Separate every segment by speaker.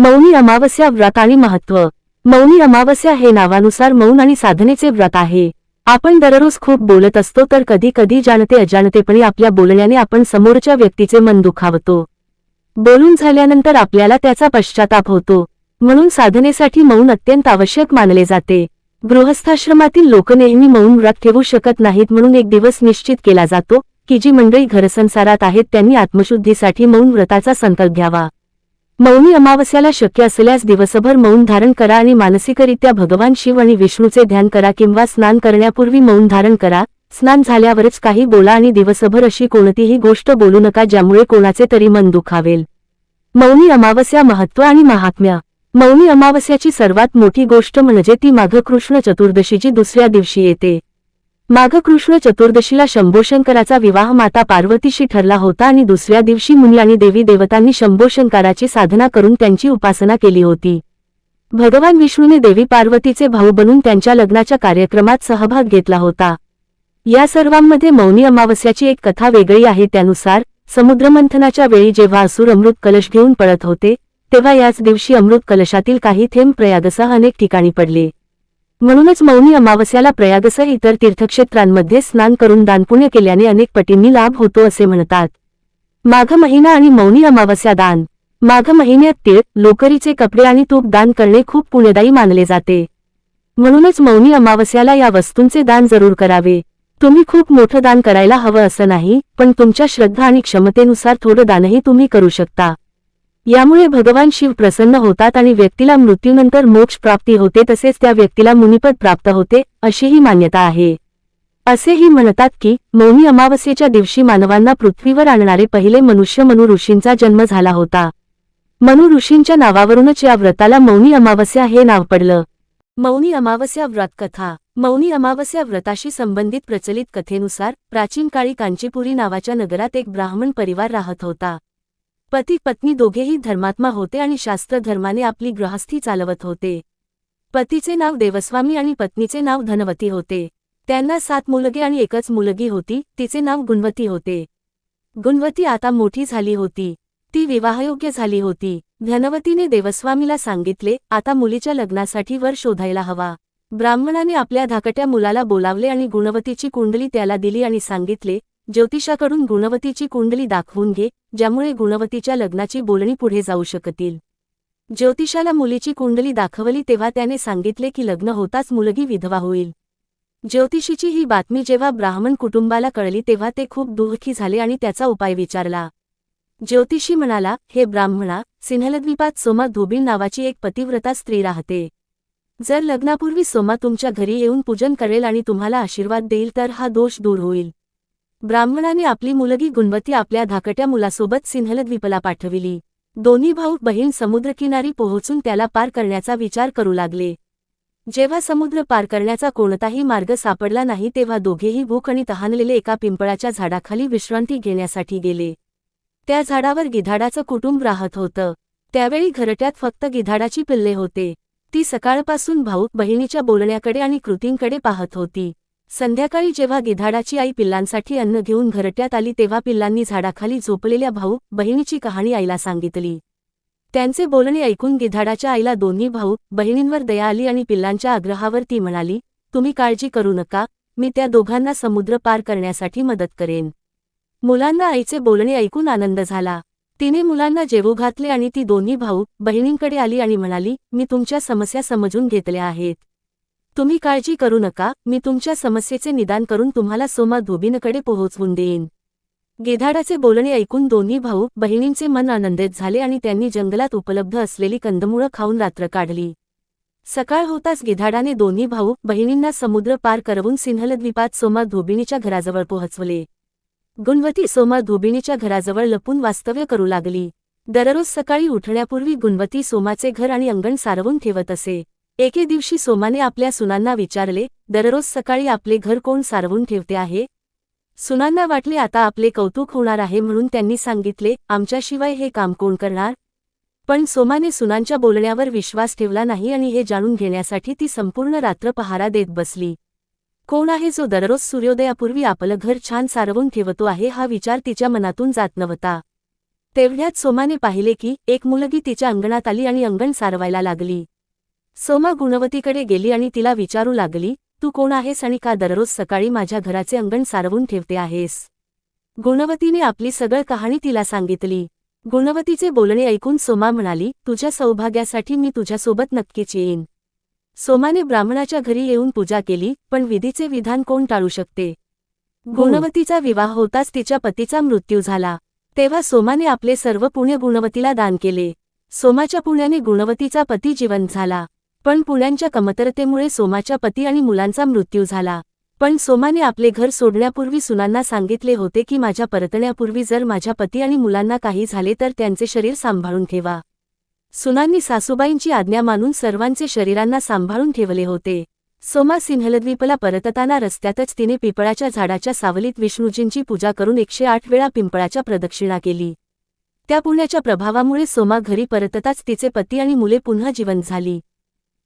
Speaker 1: मौनी अमावस्या व्रत आणि महत्त्व. मौनी अमावस्या हे नावानुसार मौन आणि साधनेचे व्रत आहे. आपण दररोज खूप बोलत असतो तर कधी कधी जाणते अजाणतेपणी आपल्या बोलण्याने आपण समोरच्या व्यक्तीचे मन दुखावतो. बोलून झाल्यानंतर आपल्याला त्याचा पश्चाताप होतो. म्हणून साधनेसाठी मौन अत्यंत आवश्यक मानले जाते. गृहस्थाश्रमातील लोक नेहमी मौन व्रत ठेवू शकत नाहीत म्हणून एक दिवस निश्चित केला जातो की जी मंडळी घरसंसारात आहेत त्यांनी आत्मशुद्धीसाठी मौन व्रताचा संकल्प घ्यावा. मौनी अमावस्याला शक्य असल्यास दिवसभर मौन धारण करा आणि मानसिकरित्या भगवान शिव आणि विष्णूचे ध्यान करा किंवा स्नान करण्यापूर्वी मौन धारण करा. स्नान झाल्यावरच काही बोला आणि दिवसभर अशी कोणतीही गोष्ट बोलू नका ज्यामुळे कोणाचे तरी मन दुखावेल. मौनी अमावस्या महत्त्व आणि महात्म्या. मौनी अमावस्याची सर्वात मोठी गोष्ट म्हणजे ती माघ कृष्ण चतुर्दशीची दुसऱ्या दिवशी येते. माघ कृष्ण चतुर्दशीला शंभोशंकराचा विवाह माता पार्वतीशी ठरला होता आणि दुसऱ्या दिवशी मुनी आणि देवी देवतांनी शंभोशंकराची साधना करून त्यांची उपासना केली होती. भगवान विष्णूने देवी पार्वतीचे भाऊ बनून त्यांच्या लग्नाच्या कार्यक्रमात सहभाग घेतला होता. या सर्वांमध्ये मौनी अमावस्याची एक कथा वेगळी आहे. त्यानुसार समुद्रमंथनाच्या वेळी जेव्हा असुर अमृत कलश घेऊन पळत होते तेव्हा याच दिवशी अमृत कलशातील काही थेंब प्रयागसह अनेक ठिकाणी पडले. म्हणूनच मौनी अमावस्याला प्रयागसह इतर तीर्थक्षेत्रांमध्ये स्नान करून दानपुण्य केल्याने अनेक पटींनी लाभ होतो असे म्हणतात. माघ महिना आणि मौनी अमावस्या दान. माघ महिन्यात तीळ लोकरीचे कपडे आणि तूप दान करणे खूप पुण्यदायी मानले जाते. म्हणूनच मौनी अमावस्याला या वस्तूंचे दान जरूर करावे. तुम्ही खूप मोठं दान करायला हवं असं नाही पण तुमच्या श्रद्धा आणि क्षमतेनुसार थोडं दानही तुम्ही करू शकता. यामुळे भगवान शिव प्रसन्न होतात आणि व्यक्तीला मृत्यूनंतर मोक्ष प्राप्ती होते तसेच त्या व्यक्तीला मुनिपद प्राप्त होते अशीही मान्यता आहे. असेही म्हणतात की मौनी अमावस्येच्या दिवशी मानवांना पृथ्वीवर आणणारे पहिले मनुष्य मनु ऋषींचा जन्म झाला होता. मनु ऋषींच्या नावावरूनच या व्रताला मौनी अमावस्या हे नाव पडलं. मौनी अमावस्या व्रत कथा मौनी अमावस्या व्रताशी संबंधित प्रचलित कथेनुसार प्राचीन काळी कांचीपुरी नावाच्या नगरात एक ब्राह्मण परिवार राहत होता. पती पत्नी दोघेही धर्मात्मा होते आणि शास्त्र धर्माने आपली गृहस्थी चालवत होते. पतीचे नाव देवस्वामी आणि पत्नीचे नाव धनवती होते. त्यांना सात मुलगे आणि एकच मुलगी होती तिचे नाव गुणवती होते. गुणवती आता मोठी झाली होती. ती विवाहयोग्य झाली होती. धनवतीने देवस्वामीला सांगितले आता मुलीच्या लग्नासाठी वर शोधायला हवा. ब्राह्मणाने आपल्या धाकट्या मुलाला बोलावले आणि गुणवतीची कुंडली त्याला दिली आणि सांगितले ज्योतिषाकडून गुणवतीची कुंडली दाखवून घे ज्यामुळे गुणवतीच्या लग्नाची बोलणी पुढे जाऊ शकतील. ज्योतिषाला मुलीची कुंडली दाखवली तेव्हा त्याने सांगितले की लग्न होताच मुलगी विधवा होईल. ज्योतिषीची ही बातमी जेव्हा ब्राह्मण कुटुंबाला कळली तेव्हा ते खूप दुःखी झाले आणि त्याचा उपाय विचारला. ज्योतिषी म्हणाला हे ब्राह्मणा सिन्हलद्वीपात सोमा धोबीण नावाची एक पतिव्रता स्त्री राहते. जर लग्नापूर्वी सोमा तुमच्या घरी येऊन पूजन करेल आणि तुम्हाला आशीर्वाद देईल तर हा दोष दूर होईल. ब्राह्मणाने आपली मुलगी गुणवती आपल्या धाकट्या मुलासोबत सिंहलद्वीपला पाठविली. दोन्ही भाऊ बहीण समुद्रकिनारी पोहोचून त्याला पार करण्याचा विचार करू लागले. जेव्हा समुद्र पार करण्याचा कोणताही मार्ग सापडला नाही तेव्हा दोघेही भूक आणि तहानलेले एका पिंपळाच्या झाडाखाली विश्रांती घेण्यासाठी गेले. त्या झाडावर गिधाडाचं कुटुंब राहत होतं. त्यावेळी घरट्यात फक्त गिधाडाची पिल्ले होते. ती सकाळपासून भाऊ बहिणीच्या बोलण्याकडे आणि कृतींकडे पाहत होती. संध्याकाळी जेव्हा गिधाडाची आई पिल्लांसाठी अन्न घेऊन घरट्यात आली तेव्हा पिल्लांनी झाडाखाली झोपलेल्या भाऊ बहिणीची कहाणी आईला सांगितली. त्यांचे बोलणे ऐकून गिधाडाच्या आईला दोन्ही भाऊ बहिणींवर दया आली आणि पिल्लांच्या आग्रहावर ती म्हणाली तुम्ही काळजी करू नका मी त्या दोघांना समुद्र पार करण्यासाठी मदत करेन. मुलांना आईचे बोलणे ऐकून आनंद झाला. तिने मुलांना जेवू घातले आणि ती दोन्ही भाऊ बहिणींकडे आली आणि म्हणाली मी तुमच्या समस्या समजून घेतल्या आहेत. तुम्ही काळजी करू नका मी तुमच्या समस्येचे निदान करून तुम्हाला सोमा धोबीनकडे पोहोचवून देईन. गेधाडाचे बोलणे ऐकून दोन्ही भाऊ बहिणींचे मन आनंदित झाले आणि त्यांनी जंगलात उपलब्ध असलेली कंदमुळं खाऊन रात्र काढली. सकाळ होताच गिधाडाने दोन्ही भाऊ बहिणींना समुद्र पार करवून सिन्हलद्वीपात सोमा धोबिणीच्या घराजवळ पोहोचवले. गुणवती सोमा धोबिणीच्या घराजवळ लपून वास्तव्य करू लागली. दररोज सकाळी उठण्यापूर्वी गुणवती सोमाचे घर आणि अंगण सारवून ठेवत असे. एके दिवशी सोमाने आपल्या सुनांना विचारले दररोज सकाळी आपले घर कोण सारवून ठेवते आहे? सुनांना वाटले आता आपले कौतुक होणार आहे म्हणून त्यांनी सांगितले आमच्याशिवाय हे काम कोण करणार पण सोमाने सुनांच्या बोलण्यावर विश्वास ठेवला नाही आणि हे जाणून घेण्यासाठी ती संपूर्ण रात्र पहारा देत बसली. कोण आहे जो दररोज सूर्योदयापूर्वी आपलं घर छान सारवून ठेवतो आहे हा विचार तिच्या मनातून जात नव्हता. तेवढ्यात सोमाने पाहिले की एक मुलगी तिच्या अंगणात आली आणि अंगण सारवायला लागली. सोमा गुणवतीकडे गेली आणि तिला विचारू लागली तू कोण आहेस आणि का दररोज सकाळी माझ्या घराचे अंगण सारवून ठेवते आहेस गुणवतीने आपली सगळ कहाणी तिला सांगितली. गुणवतीचे बोलणे ऐकून सोमा म्हणाली तुझ्या सौभाग्यासाठी मी तुझ्यासोबत नक्कीच येईन सोमाने ब्राह्मणाच्या घरी येऊन पूजा केली पण विधीचे विधान कोण टाळू शकते? गुणवतीचा विवाह होताच तिच्या पतीचा मृत्यू झाला. तेव्हा सोमाने आपले सर्व पुण्य गुणवतीला दान केले. सोमाच्या पुण्याने गुणवतीचा पती जिवंत झाला. पण पुण्यांच्या कमतरतेमुळे सोमाच्या पती आणि मुलांचा मृत्यू झाला. पण सोमाने आपले घर सोडण्यापूर्वी सुनांना सांगितले होते की माझ्या परतण्यापूर्वी जर माझ्या पती आणि मुलांना काही झाले तर त्यांचे शरीर सांभाळून ठेवा. सुनांनी सासूबाईंची आज्ञा मानून सर्वांचे शरीरांना सांभाळून ठेवले होते. सोमा सिंहलद्वीपला परतताना रस्त्यातच तिने पिंपळाच्या झाडाच्या सावलीत विष्णूजींची पूजा करून एकशे आठ वेळा पिंपळाच्या प्रदक्षिणा केली. त्या पुण्याच्या प्रभावामुळे सोमा घरी परतताच तिचे पती आणि मुले पुन्हा जिवंत झाली.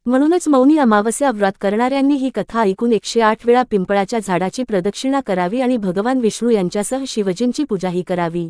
Speaker 1: म्हणूनच मौनी अमावस्या व्रत करणाऱ्यांनी ही कथा ऐकून एकशे आठ वेळा पिंपळाच्या झाडाची प्रदक्षिणा करावी आणि भगवान विष्णू यांच्यासह शिवजींची पूजाही करावी.